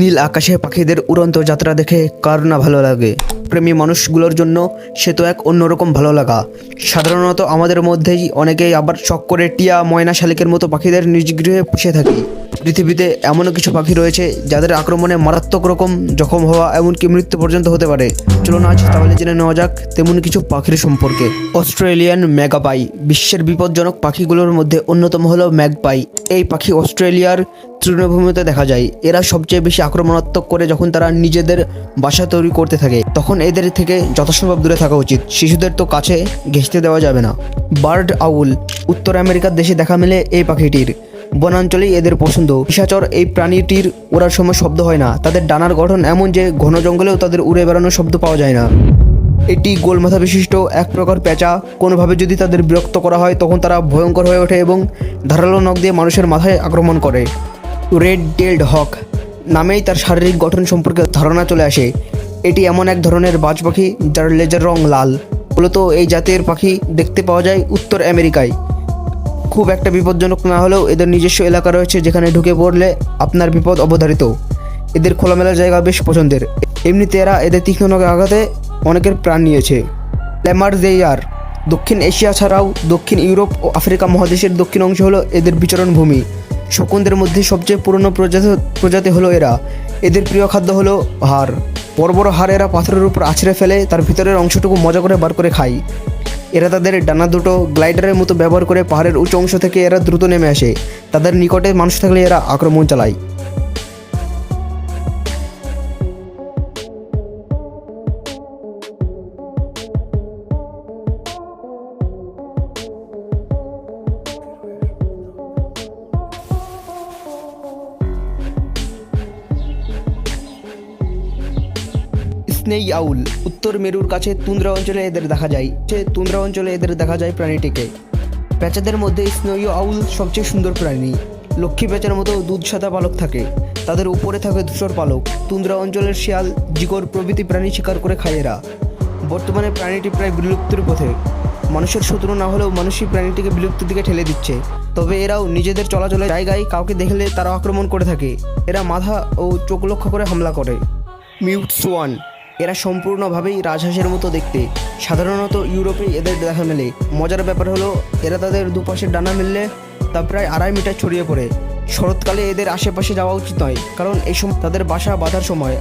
নীল আকাশে পাখিদের উড়ন্ত যাত্রা দেখে কার না ভালো লাগে। প্রেমী মানুষগুলোর জন্য সে তো এক অন্যরকম ভালো লাগা। সাধারণত আমাদের মধ্যেই অনেকেই আবার শখ করে টিয়া, ময়না শালিকের মতো পাখিদের নিজ গৃহে পুষে থাকি। পৃথিবীতে এমনও কিছু পাখি রয়েছে যাদের আক্রমণে মারাত্মক রকম জখম হওয়া এমনকি মৃত্যু পর্যন্ত হতে পারে। চলুন আজ তাহলে জেনে নেওয়া যাক তেমন কিছু পাখির সম্পর্কে। অস্ট্রেলিয়ান ম্যাগাপাই, বিশ্বের বিপজ্জনক পাখিগুলোর মধ্যে অন্যতম হলো ম্যাগপাই। এই পাখি অস্ট্রেলিয়ার তৃণভূমিতে দেখা যায়, এরা সবচেয়ে বেশি আক্রমণাত্মক করে যখন তারা নিজেদের বাসা তৈরি করতে থাকে, তখন এদের থেকে যথাসম্ভব দূরে থাকা উচিত। শিশুদের তো কাছে ঘেঁষতে দেওয়া যাবে না। বার্ড আউল, উত্তর আমেরিকার দেশে দেখা মেলে এই পাখিটির। বনাঞ্চলেই এদের পছন্দ। নিশাচর এই প্রাণীটির ওড়ার সময় শব্দ হয় না। তাদের ডানার গঠন এমন যে ঘন জঙ্গলেও তাদের উড়ে বেড়ানোর শব্দ পাওয়া যায় না। এটি গোলমাথা বিশিষ্ট এক প্রকার পেঁচা। কোনোভাবে যদি তাদের বিরক্ত করা হয়, তখন তারা ভয়ঙ্কর হয়ে ওঠে এবং ধারালো নখ দিয়ে মানুষের মাথায় আক্রমণ করে। রেড টেলড হক নামেই তার শারীরিক গঠন সম্পর্কে ধারণা চলে আসে। এটি এমন এক ধরনের বাজ পাখি যার লেজার রং লাল। মূলত এই জাতের পাখি দেখতে পাওয়া যায় উত্তর আমেরিকায়। খুব একটা বিপজ্জনক না হলেও এদের নিজস্ব এলাকা রয়েছে যেখানে ঢুকে পড়লে আপনার বিপদ অবধারিত। এদের খোলামেলা জায়গা বেশ পছন্দের। এমনিতে এরা এদের তীক্ষ্ণ আঘাতে অনেকের প্রাণ নিয়েছে। ল্যামার জেয়ার দক্ষিণ এশিয়া ছাড়াও দক্ষিণ ইউরোপ ও আফ্রিকা মহাদেশের দক্ষিণ অংশ হলো এদের বিচরণ ভূমি। শকুনদের মধ্যে সবচেয়ে পুরনো প্রজাতি প্রজাতি হলো এরা। এদের প্রিয় খাদ্য হলো হাড়। বড় বড় হাড় এরা পাথরের উপর আছড়ে ফেলে, তার ভিতরের অংশটুকু মজা করে বার করে খায়। এরা তাদের ডানা দুটো গ্লাইডারের মতো ব্যবহার করে পাহাড়ের উঁচু অংশ থেকে এরা দ্রুত নেমে আসে। তাদের নিকটে মানুষ থাকলে এরা আক্রমণ চালায়। স্নেই আউল। উত্তর মেরুর কাছে তুন্দ্রা অঞ্চলে এদের দেখা যায়। সে তুন্দ্রা অঞ্চলে এদের দেখা যায় প্রাণীটিকে। প্যাঁচাদের মধ্যে স্নেই আউল সবচেয়ে সুন্দর প্রাণী। লক্ষ্মী প্যাঁচার মতো দুধ সাদা পালক থাকে। তাদের উপরে থাকে ধূসর পালক। তুন্দ্রা অঞ্চলের শিয়াল, জিগর প্রভৃতি প্রাণী শিকার করে খায় এরা। বর্তমানে প্রাণীটি প্রায় বিলুপ্তির পথে। মানুষের শত্রু না হলেও মানুষই প্রাণীটিকে বিলুপ্তির দিকে ঠেলে দিচ্ছে। তবে এরাও নিজেদের চলাচলের জায়গায় কাউকে দেখলে তারা আক্রমণ করে থাকে। এরা মাথা ও চোখ লক্ষ্য করে হামলা করে। মিউট সোয়ান এরা সম্পূর্ণভাবেই রাজহাঁসের মতো দেখতে। সাধারণত ইউরোপে এদের দেখা মেলে। মজার ব্যাপার হলো, এরা তাদের দুপাশের ডানা মিললে তা প্রায় আড়াই মিটার ছড়িয়ে পড়ে। শরৎকালে এদের আশেপাশে যাওয়া উচিত নয়, কারণ এই সময় তাদের বাসা বাঁধার সময়।